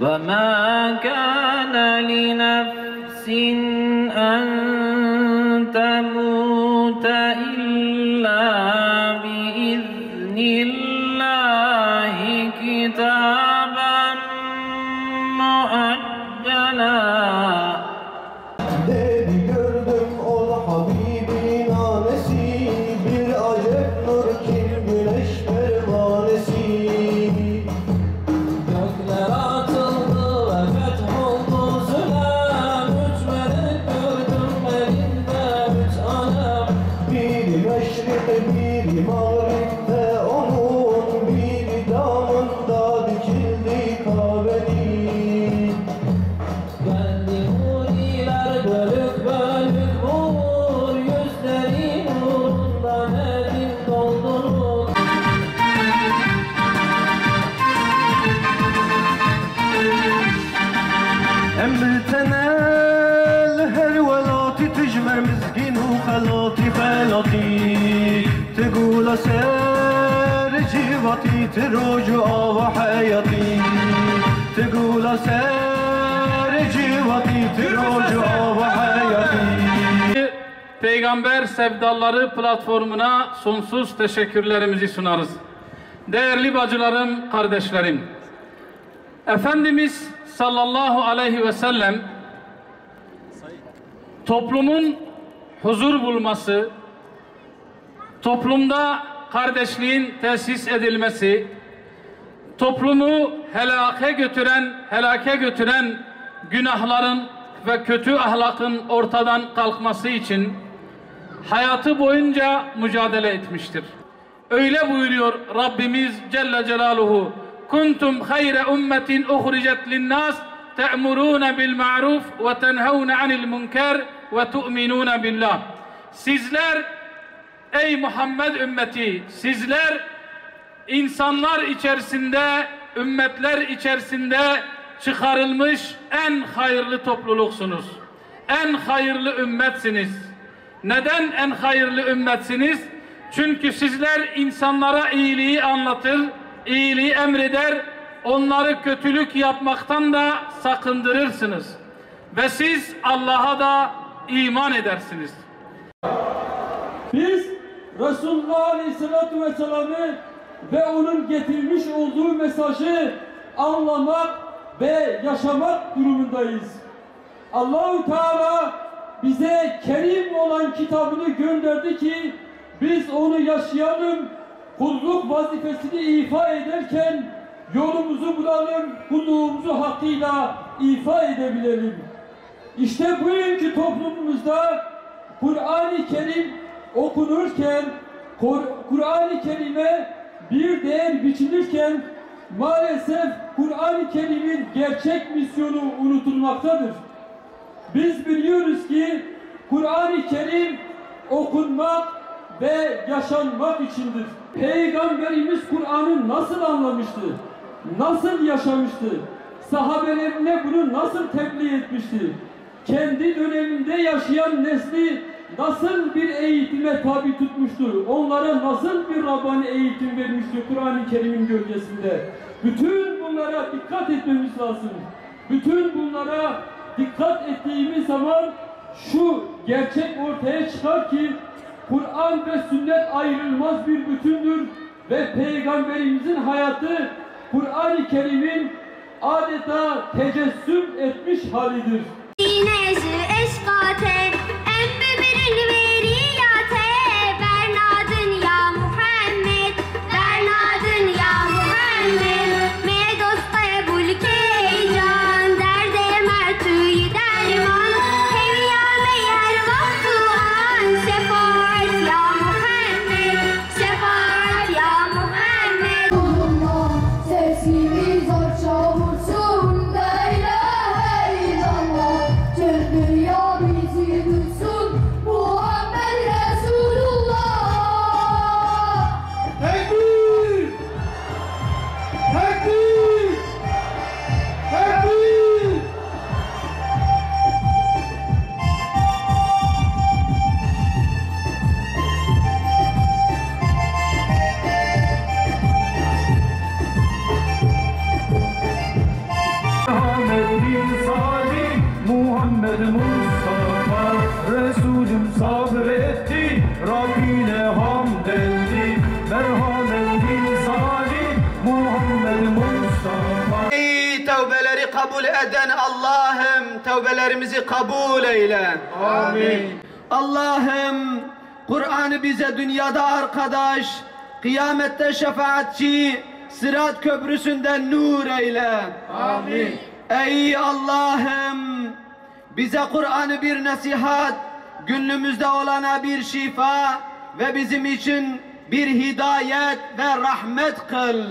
وما كان لنفس أن تموت إلا بإذن الله كتابا تقول سير جيبتي تروج وحياتي تقول سير جيبتي تروج وحياتي Peygamber Sevdaları platformuna sonsuz teşekkürlerimizi sunarız. Değerli bacılarım, kardeşlerim. Efendimiz sallallahu aleyhi ve sellem toplumun huzur bulması, toplumda kardeşliğin tesis edilmesi, toplumu helake götüren, helake götüren günahların ve kötü ahlakın ortadan kalkması için hayatı boyunca mücadele etmiştir. Öyle buyuruyor Rabbimiz Celle Celaluhu. Kuntum hayre ummetin uhricet linnas te'muruna bil ma'ruf ve tenhavna anil münker ve tu'minuna billah. Sizler ey Muhammed ümmeti sizler insanlar içerisinde ümmetler içerisinde çıkarılmış en hayırlı topluluksunuz. En hayırlı ümmetsiniz. Neden en hayırlı ümmetsiniz? Çünkü sizler insanlara iyiliği anlatır, iyiliği emreder, onları kötülük yapmaktan da sakındırırsınız. Ve siz Allah'a da iman edersiniz. Resulullah Aleyhisselatü Vesselam'ı ve onun getirmiş olduğu mesajı anlamak ve yaşamak durumundayız. Allahu Teala bize kerim olan kitabını gönderdi ki biz onu yaşayalım, kulluk vazifesini ifa ederken yolumuzu bulalım, kulluğumuzu hakkıyla ifa edebilelim. İşte bugünkü toplumumuzda Kur'an-ı Kerim okunurken, Kur- Kur'an-ı Kerim'e bir değer biçilirken maalesef Kur'an-ı Kerim'in gerçek misyonu unutulmaktadır. Biz biliyoruz ki Kur'an-ı Kerim okunmak ve yaşanmak içindir. Peygamberimiz Kur'an'ı nasıl anlamıştı? Nasıl yaşamıştı? Sahabelerine bunu nasıl tebliğ etmişti? Kendi döneminde yaşayan nesli nasıl bir eğitime tabi tutmuştu? Onlara nasıl bir Rabbani eğitim vermişti Kur'an-ı Kerim'in gölgesinde? Bütün bunlara dikkat etmemiz lazım. Bütün bunlara dikkat ettiğimiz zaman şu gerçek ortaya çıkar ki Kur'an ve sünnet ayrılmaz bir bütündür ve Peygamberimizin hayatı Kur'an-ı Kerim'in adeta tecessüm etmiş halidir. merhametin Ey tevbeleri kabul eden Allah'ım tevbelerimizi kabul eyle. Amin. Allah'ım Kur'an'ı bize dünyada arkadaş, kıyamette şefaatçi, sırat köprüsünden nur eyle. Amin. Ey Allah'ım bize Kur'an'ı bir nasihat, günlüğümüzde olana bir şifa ve bizim için bir hidayet ve rahmet kıl.